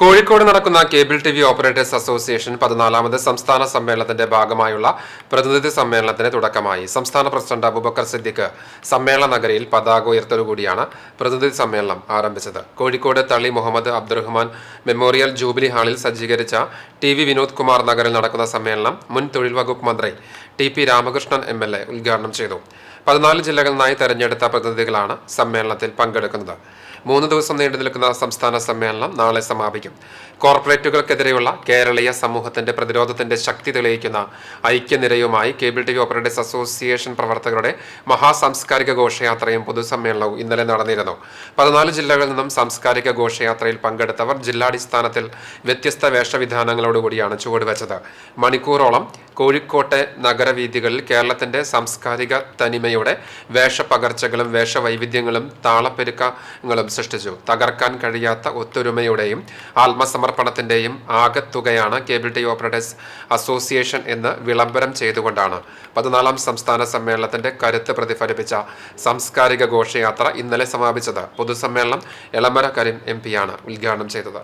കോഴിക്കോട് നടക്കുന്ന cable T V operators association പതിനാലാമത് സംസ്ഥാന സമ്മേളനത്തിന്റെ ഭാഗമായുള്ള പ്രതിനിധി സമ്മേളനത്തിന് തുടക്കമായി. സംസ്ഥാന പ്രസിഡന്റ് അബുബക്കർ സിദ്ദിഖ് സമ്മേളന നഗരിയിൽ പതാക ഉയർത്തലുകൂടിയാണ് പ്രതിനിധി സമ്മേളനം ആരംഭിച്ചത്. കോഴിക്കോട് തള്ളി മുഹമ്മദ് അബ്ദുറഹ്മാൻ മെമ്മോറിയൽ ജൂബിലി ഹാളിൽ സജ്ജീകരിച്ച ടി വി വിനോദ് കുമാർ നഗറിൽ നടക്കുന്ന സമ്മേളനം മുൻ തൊഴിൽ വകുപ്പ് മന്ത്രി T P Ramakrishnan M L A ഉദ്ഘാടനം ചെയ്തു. പതിനാല് ജില്ലകളിൽ നിന്നായി തെരഞ്ഞെടുത്ത പ്രതിനിധികളാണ് സമ്മേളനത്തിൽ പങ്കെടുക്കുന്നത്. മൂന്ന് ദിവസം നീണ്ടു നിൽക്കുന്ന സംസ്ഥാന സമ്മേളനം നാളെ സമാപിക്കും. കോർപ്പറേറ്റുകൾക്കെതിരെയുള്ള കേരളീയ സമൂഹത്തിന്റെ പ്രതിരോധത്തിന്റെ ശക്തി തെളിയിക്കുന്ന ഐക്യനിരയുമായി cable T V operators association പ്രവർത്തകരുടെ മഹാസാംസ്കാരിക ഘോഷയാത്രയും പൊതുസമ്മേളനവും ഇന്നലെ നടന്നിരുന്നു. പതിനാല് ജില്ലകളിൽ നിന്നും സാംസ്കാരിക ഘോഷയാത്രയിൽ പങ്കെടുത്തവർ ജില്ലാടിസ്ഥാനത്തിൽ വ്യത്യസ്ത വേഷവിധാനങ്ങളോടുകൂടിയാണ് ചുവടുവെച്ചത്. മണിക്കൂറോളം കോഴിക്കോട്ടെ നഗരവീഥികളിൽ കേരളത്തിന്റെ സാംസ്കാരിക തനിമയുടെ വേഷപകർച്ചകളും വേഷവൈവിധ്യങ്ങളും താളപ്പെരുക്കങ്ങളും സൃഷ്ടിച്ചു. തകർക്കാൻ കഴിയാത്ത ഒത്തൊരുമയുടെയും ആത്മസമർപ്പണത്തിന്റെയും ആകത്തുകയാണ് കേബിൾ ടി ഓപ്പറേറ്റേഴ്സ് അസോസിയേഷൻ എന്ന് വിളംബരം ചെയ്തുകൊണ്ടാണ്. പതിനാലാം സംസ്ഥാന സമ്മേളനത്തിന്റെ കരുത്ത് പ്രതിഫലിപ്പിച്ച സാംസ്കാരിക ഘോഷയാത്ര ഇന്നലെ സമാപിച്ചത്. പൊതുസമ്മേളനം എളമര കരീം എം പിയാണ് ഉദ്ഘാടനം ചെയ്തത്.